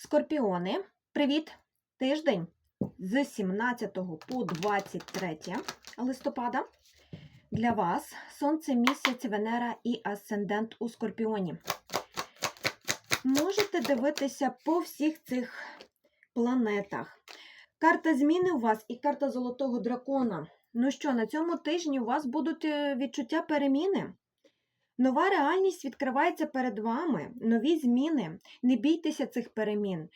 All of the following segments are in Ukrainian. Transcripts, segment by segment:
Скорпіони, привіт! Тиждень з 17 по 23 листопада. Для вас Сонце, місяць, Венера і Асцендент у Скорпіоні. Можете дивитися по всіх цих планетах. Карта зміни у вас і карта Золотого дракона. Ну що, на цьому тижні у вас будуть е, відчуття переміни. Нова реальність відкривається перед вами, нові зміни. Не бійтеся цих перемін.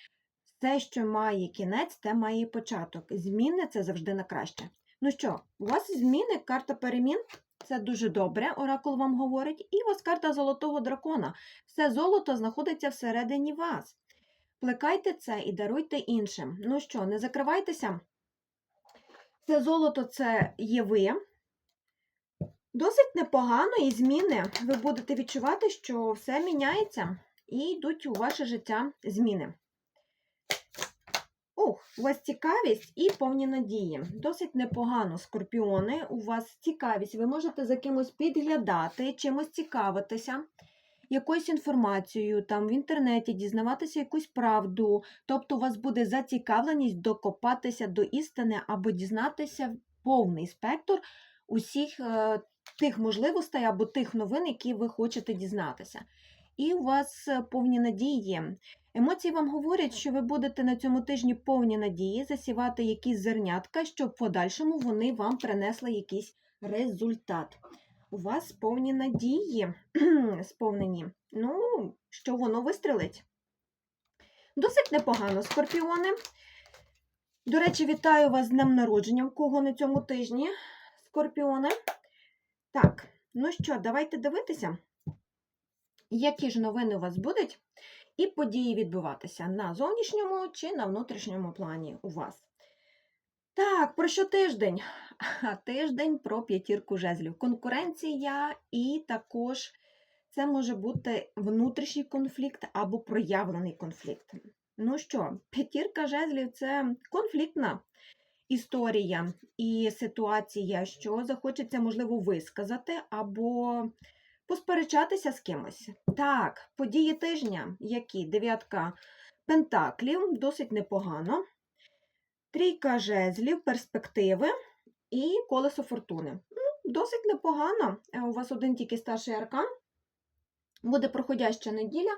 Все, що має кінець, те має початок. Зміни це завжди на краще. Ну що, у вас зміни, карта перемін. Це дуже добре, оракул вам говорить. І у вас карта золотого дракона. Все золото знаходиться всередині вас. Плекайте це і даруйте іншим. Ну що, не закривайтеся. Це золото це є ви. Досить непогано і зміни. Ви будете відчувати, що все міняється і йдуть у ваше життя зміни. Ух, у вас цікавість і повні надії. Досить непогано, скорпіони. У вас цікавість. Ви можете за кимось підглядати, чимось цікавитися, якоюсь інформацією, там в інтернеті дізнаватися якусь правду. Тобто, у вас буде зацікавленість докопатися до істини або дізнатися повний спектр усіх е, тих можливостей або тих новин, які ви хочете дізнатися. І у вас е, повні надії. Емоції вам говорять, що ви будете на цьому тижні повні надії засівати якісь зернятка, щоб в подальшому вони вам принесли якийсь результат. У вас повні надії сповнені. Ну, що воно вистрелить. Досить непогано, скорпіони. До речі, вітаю вас з днем народження, в кого на цьому тижні, скорпіони. Так, ну що, давайте дивитися, які ж новини у вас будуть, і події відбуватися на зовнішньому чи на внутрішньому плані у вас. Так, про що тиждень? Тиждень про п'ятірку жезлів. Конкуренція, і також це може бути внутрішній конфлікт або проявлений конфлікт. Ну що, п'ятірка жезлів це конфліктна історія і ситуація, що захочеться, можливо, висказати або посперечатися з кимось. Так, події тижня, які дев'ятка пентаклів, досить непогано. Трійка жезлів, перспективи і колесо фортуни. Ну, Досить непогано. Е, У вас один тільки старший аркан. Буде проходяща неділя.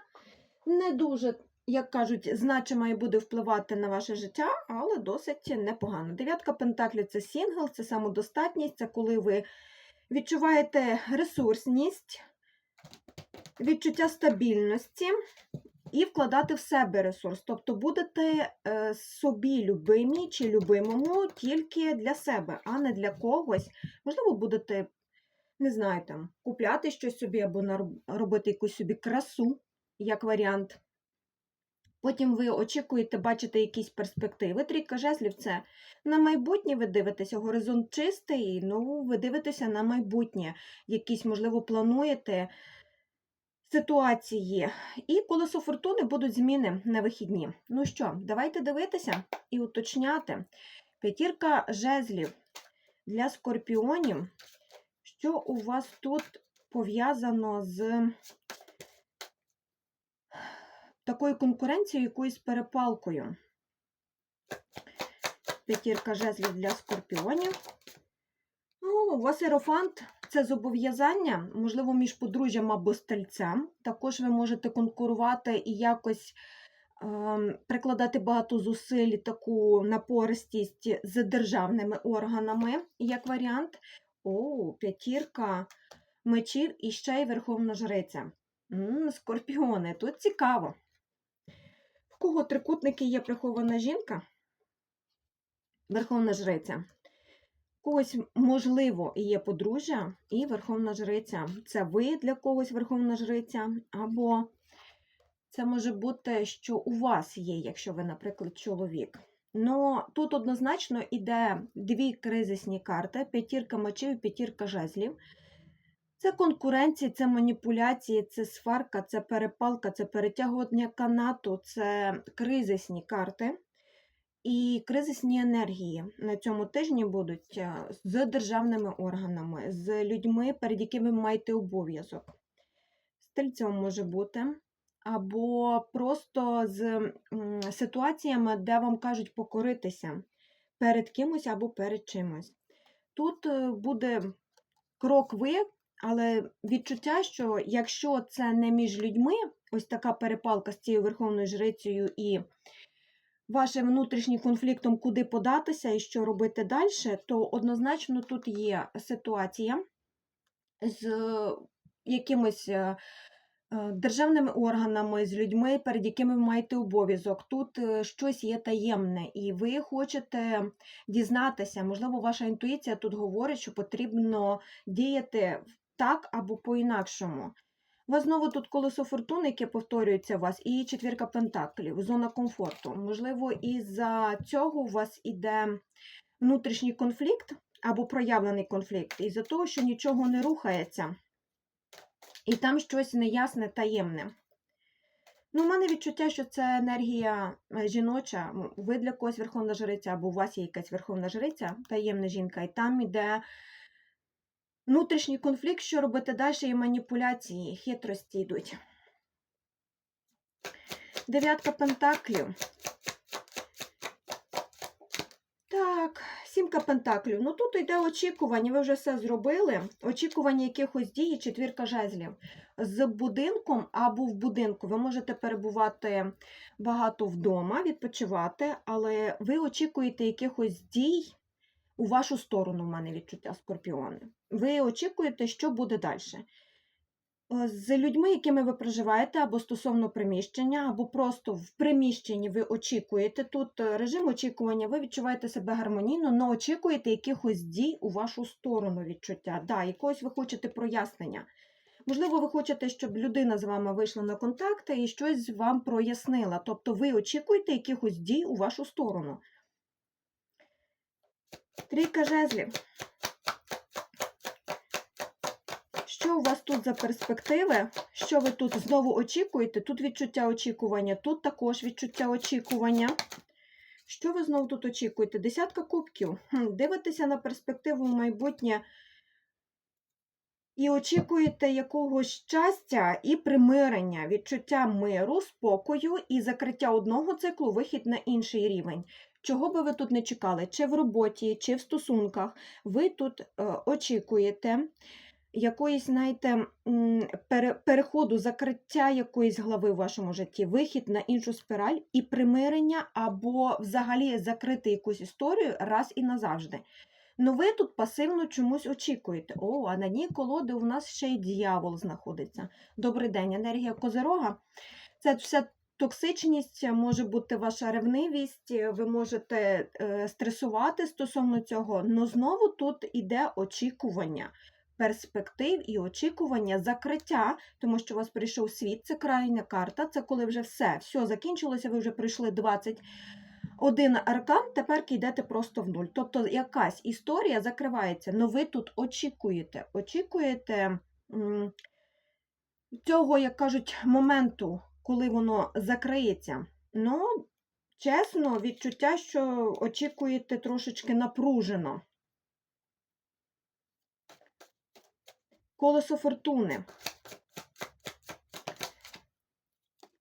Не дуже, як кажуть, значима і буде впливати на ваше життя, але досить непогано. Дев'ятка пентаклів це сінгл, це самодостатність, це коли ви відчуваєте ресурсність, відчуття стабільності і вкладати в себе ресурс. Тобто будете е, собі любимі чи любимому тільки для себе, а не для когось. Можливо, будете, не знаю, там, купляти щось собі або робити якусь собі красу, як варіант. Потім ви очікуєте бачити якісь перспективи. Трійка жезлів це на майбутнє ви дивитеся, горизонт чистий, ну, ви дивитеся на майбутнє. Якісь, можливо, плануєте ситуації. І колесо фортуни будуть зміни на вихідні. Ну що, давайте дивитися і уточняти. П'ятірка жезлів для скорпіонів. Що у вас тут пов'язано з такою конкуренцією, якоюсь перепалкою? П'ятірка жезлів для скорпіонів. Ну, у вас ерофант це зобов'язання, можливо, між подружжям або стальцем. Також ви можете конкурувати і якось ем, прикладати багато зусиль, таку напористість з державними органами, як варіант. О, п'ятірка мечів і ще й верховна жриця. М, скорпіони, тут цікаво. В кого трикутники є прихована жінка? Верховна жриця. Когось, можливо, є подружжя і верховна жриця. Це ви для когось верховна жриця, або це може бути, що у вас є, якщо ви, наприклад, чоловік. Ну, тут однозначно йде дві кризисні карти: п'ятірка мечів і п'ятірка жезлів. Це конкуренція, це маніпуляції, це сварка, це перепалка, це перетягування канату, це кризисні карти. І кризисні енергії на цьому тижні будуть е, з державними органами, з людьми, перед якими ви маєте обов'язок. Стельцем може бути, або просто з ситуаціями, де вам кажуть покоритися перед кимось або перед чимось. Тут е, буде крок ви, але відчуття, що якщо це не між людьми, ось така перепалка з цією верховною жрицею і вашим внутрішнім конфліктом, куди податися і що робити далі, то однозначно тут є ситуація з е, якимось е, е, державними органами, з людьми, перед якими ви маєте обов'язок. Тут щось є таємне, і ви хочете дізнатися, можливо, ваша інтуїція тут говорить, що потрібно діяти так або по-інакшому. У вас знову тут колесо фортуни, яке повторюється у вас, і четвірка пентаклів, зона комфорту. Можливо, із-за цього у вас іде внутрішній конфлікт або проявлений конфлікт, із-за того, що нічого не рухається, і там щось неясне, таємне. Ну, у мене відчуття, що це енергія е, жіноча. Ви для когось верховна жриця, або у вас є якась верховна жриця, таємна жінка, і там іде внутрішній конфлікт, що робити далі, і маніпуляції, хитрості йдуть. Дев'ятка пентаклів. Так, сімка пентаклів. Ну тут йде очікування, ви вже все зробили. Очікування якихось дій, четвірка жезлів. З будинком або в будинку. Ви можете перебувати багато вдома, відпочивати, але ви очікуєте якихось дій у вашу сторону, в мене відчуття скорпіони. Ви очікуєте, що буде далі. З людьми, якими ви проживаєте, або стосовно приміщення, або просто в приміщенні ви очікуєте. Тут е, режим очікування, ви відчуваєте себе гармонійно, але очікуєте якихось дій у вашу сторону відчуття. Да, якогось ви хочете прояснення. Можливо, ви хочете, щоб людина з вами вийшла на контакти і щось вам прояснила. Тобто ви очікуєте якихось дій у вашу сторону. Трійка жезлів. Що у вас тут за перспективи? Що ви тут знову очікуєте? Тут відчуття очікування, тут також відчуття очікування. Що ви знову тут очікуєте? Десятка кубків. Дивитеся на перспективу майбутнє і очікуєте якогось щастя і примирення, відчуття миру, спокою і закриття одного циклу, вихід на інший рівень. Чого би ви тут не чекали? Чи в роботі, чи в стосунках, ви тут е, очікуєте якоїсь, знаєте, пере- переходу, закриття якоїсь глави в вашому житті, вихід на іншу спіраль і примирення, або взагалі закрити якусь історію раз і назавжди. Ну ви тут пасивно чомусь очікуєте. О, а на дні колоди у нас ще й дьявол знаходиться. Добрий день, енергія Козирога. Це вся токсичність, може бути ваша ревнивість, ви можете е, стресувати стосовно цього, але знову тут іде очікування перспектив і очікування закриття, тому що у вас прийшов світ, це крайня карта, це коли вже все, все закінчилося, ви вже пройшли 21 аркан, тепер йдете просто в нуль. Тобто якась історія закривається, але ви тут очікуєте, очікуєте цього, як кажуть, моменту, коли воно закриється. Ну, чесно, відчуття, що очікуєте трошечки напружено. Колесо фортуни.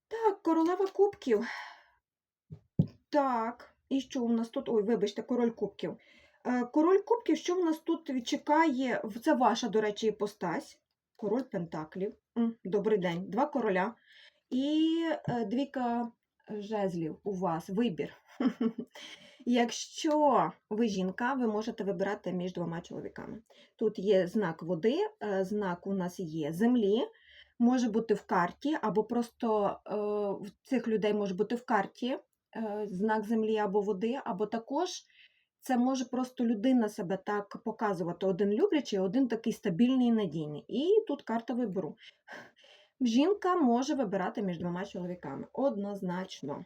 Так, королева кубків. Так, і що у нас тут? Ой, вибачте, король кубків. Е, Король кубків, що у нас тут чекає? Це ваша, до речі, іпостась. Король пентаклів. Добрий день. Два короля. І е, двійка жезлів у вас. Вибір. Якщо ви жінка, ви можете вибирати між двома чоловіками. Тут є знак води, е, знак у нас є землі, може бути в карті, або просто е, в цих людей може бути в карті знак землі або води, або також це може просто людина себе так показувати. Один люблячий, один такий стабільний і надійний. І тут карта вибору. Жінка може вибирати між двома чоловіками. Однозначно.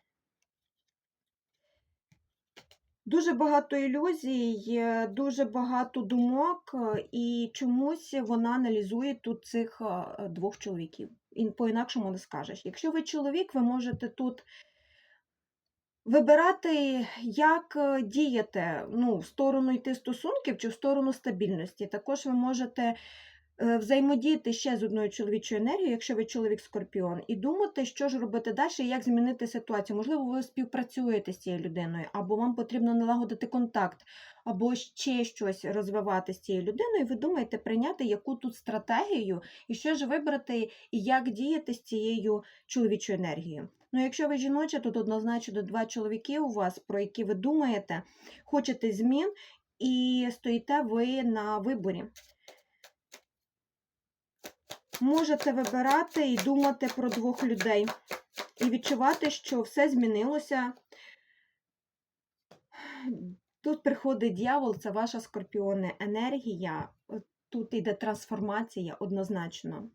Дуже багато ілюзій, дуже багато думок, е, і чомусь вона аналізує тут цих е, двох чоловіків. І по-інакшому не скажеш. Якщо ви чоловік, ви можете тут вибирати, як е, діяти, ну, в сторону йти стосунків чи в сторону стабільності. Також ви можете взаємодіяти ще з одною чоловічою енергією, якщо ви чоловік скорпіон, і думати, що ж робити далі, як змінити ситуацію. Можливо, ви співпрацюєте з цією людиною, або вам потрібно налагодити контакт, або ще щось розвивати з цією людиною. Ви думаєте прийняти яку тут стратегію, і що ж вибрати, і як діяти з цією чоловічою енергією. Ну, якщо ви жіноча, тут однозначно два чоловіки у вас, про які ви думаєте, хочете змін, і стоїте ви на виборі. Можете вибирати і думати про двох людей, і відчувати, що все змінилося. Тут приходить дьявол, це ваша скорпіони енергія. Тут йде трансформація однозначно.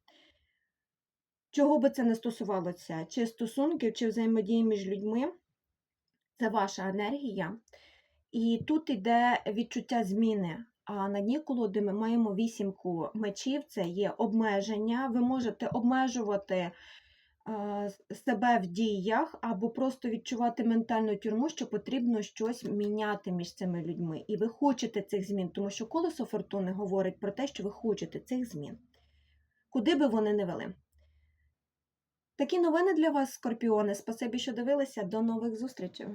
Чого би це не стосувалося, чи стосунків, чи взаємодії між людьми, це ваша енергія. І тут йде відчуття зміни. А на дні колоди ми маємо вісімку мечів, це є обмеження. Ви можете обмежувати себе в діях або просто відчувати ментальну тюрму, що потрібно щось міняти між цими людьми. І ви хочете цих змін, тому що колесо фортуни говорить про те, що ви хочете цих змін, куди би вони не вели. Такі новини для вас, скорпіони. Спасибі, що дивилися. До нових зустрічей!